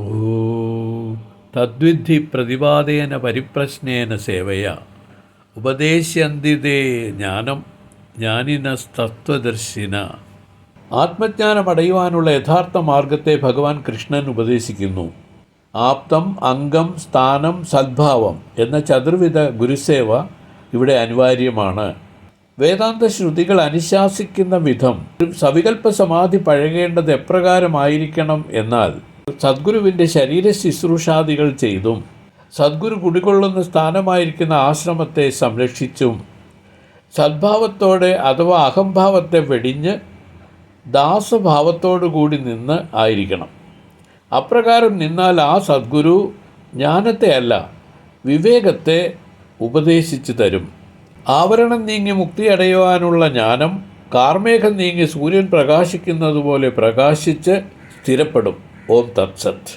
ഓ. തദ്വിധി പ്രതിപാദേന പരിപ്രശ്നേന സേവയ. ഉപദേശന്തിതേ ജ്ഞാനം ജ്ഞാനിനസ്തത്വദർശിന. ആത്മജ്ഞാനമടയുവാനുള്ള യഥാർത്ഥ മാർഗത്തെ ഭഗവാൻ കൃഷ്ണൻ ഉപദേശിക്കുന്നു. ആപ്തം അംഗം സ്ഥാനം സദ്ഭാവം എന്ന ചതുർവിധ ഗുരുസേവ ഇവിടെ അനിവാര്യമാണ്. വേദാന്ത ശ്രുതികൾ അനുശാസിക്കുന്ന വിധം സവികൽപ്പ സമാധി പഴകേണ്ടത് എപ്രകാരമായിരിക്കണം എന്നാൽ സദ്ഗുരുവിന്റെ ശരീര ശുശ്രൂഷാദികൾ ചെയ്തും സദ്ഗുരു കുടികൊള്ളുന്ന സ്ഥാനമായിരിക്കുന്ന ആശ്രമത്തെ സംരക്ഷിച്ചും സദ്ഭാവത്തോടെ അഥവാ അഹംഭാവത്തെ വെടിഞ്ഞ് ദാസഭാവത്തോടു കൂടി നിന്ന് ആയിരിക്കണം. അപ്രകാരം നിന്നാൽ ആ സദ്ഗുരു ജ്ഞാനത്തെ അല്ല വിവേകത്തെ ഉപദേശിച്ചു തരും. ആവരണം നീങ്ങി മുക്തി അടയുവാനുള്ള ജ്ഞാനം കാർമേഘം നീങ്ങി സൂര്യൻ പ്രകാശിക്കുന്നതുപോലെ പ്രകാശിച്ച് സ്ഥിരപ്പെടും. ഓം തത്സത്ത്